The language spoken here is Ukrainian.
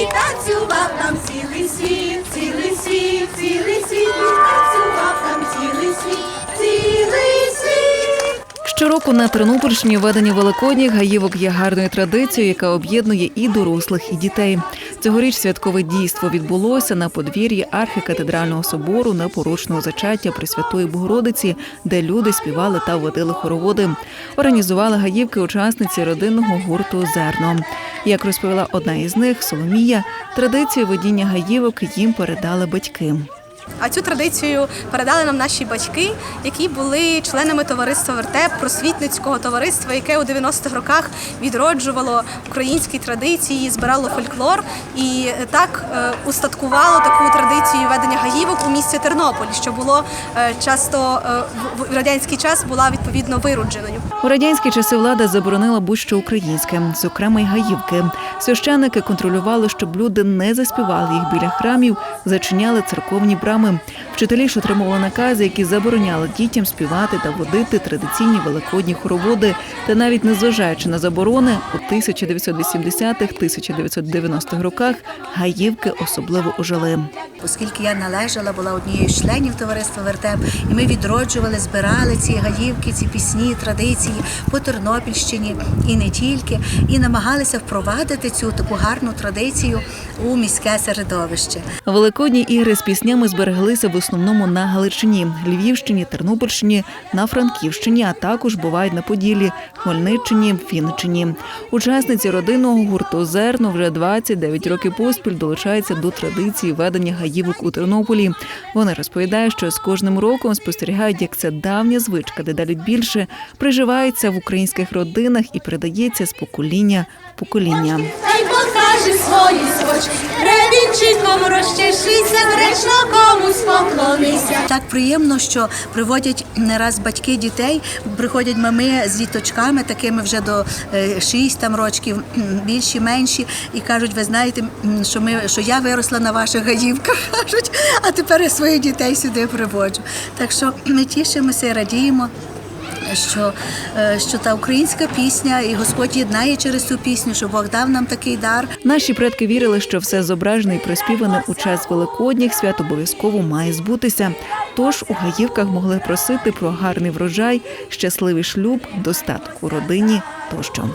І танцював там цілий світ, цілий світ, цілий світ, і танцював там цілий світ, цілий. Щороку на Тернопільщині ведення великодніх гаївок є гарною традицією, яка об'єднує і дорослих, і дітей. Цьогоріч святкове дійство відбулося на подвір'ї архікатедрального собору непорочного зачаття Пресвятої Богородиці, де люди співали та водили хороводи. Організували гаївки учасниці родинного гурту Зерно. Як розповіла одна із них, Соломія, традицію водіння гаївок їм передали батьки. А цю традицію передали нам наші батьки, які були членами товариства Вертеп, просвітницького товариства, яке у 90-х роках відроджувало українські традиції, збирало фольклор і так е, устаткувало таку традицію ведення гаївок у місті Тернополь, що було е, часто е, в- радянський час була відповідно виродженою. У радянські часи влада заборонила будь-що українське, зокрема й гаївки. Священники контролювали, щоб люди не заспівали їх біля храмів, зачиняли церковні брами. Вчителі ж отримували накази, які забороняли дітям співати та водити традиційні великодні хороводи. Та навіть незважаючи на заборони, у 1980-1990-х роках гаївки особливо ожили. Оскільки я належала, була однією з членів товариства Вертеп, і ми відроджували, збирали ці гаївки, ці пісні, традиції по Тернопільщині і не тільки, і намагалися впровадити цю таку гарну традицію у міське середовище. Великодні ігри з піснями збереглися в основному на Галичині, Львівщині, Тернопільщині, на Франківщині, а також бувають на Поділлі, Хмельниччині, Вінниччині. Учасниці родинного гурту Зерно вже 29 років поспіль долучаються до традиції ведення гаївок у Тернополі. Вони розповідають, що з кожним роком спостерігають, як ця давня звичка дедалі більше приживається в українських родинах і передається з покоління в покоління. Та свої сочки, ревінчиком розчешися, гречно комусь поклонися. Так приємно, що приводять не раз батьки дітей, приходять мами з діточками, такими вже до 6 там рочків, більші, менші, і кажуть, ви знаєте, що ми що я виросла на ваших гаївках, кажуть, а тепер я своїх дітей сюди приводжу. Так що ми тішимося і радіємо. Що, е, що та українська пісня, і Господь єднає через цю пісню, що Бог дав нам такий дар. Наші предки вірили, що все зображене і приспіване у час великодніх свят обов'язково має збутися. Тож у гаївках могли просити про гарний врожай, щасливий шлюб, достаток у родині тощо.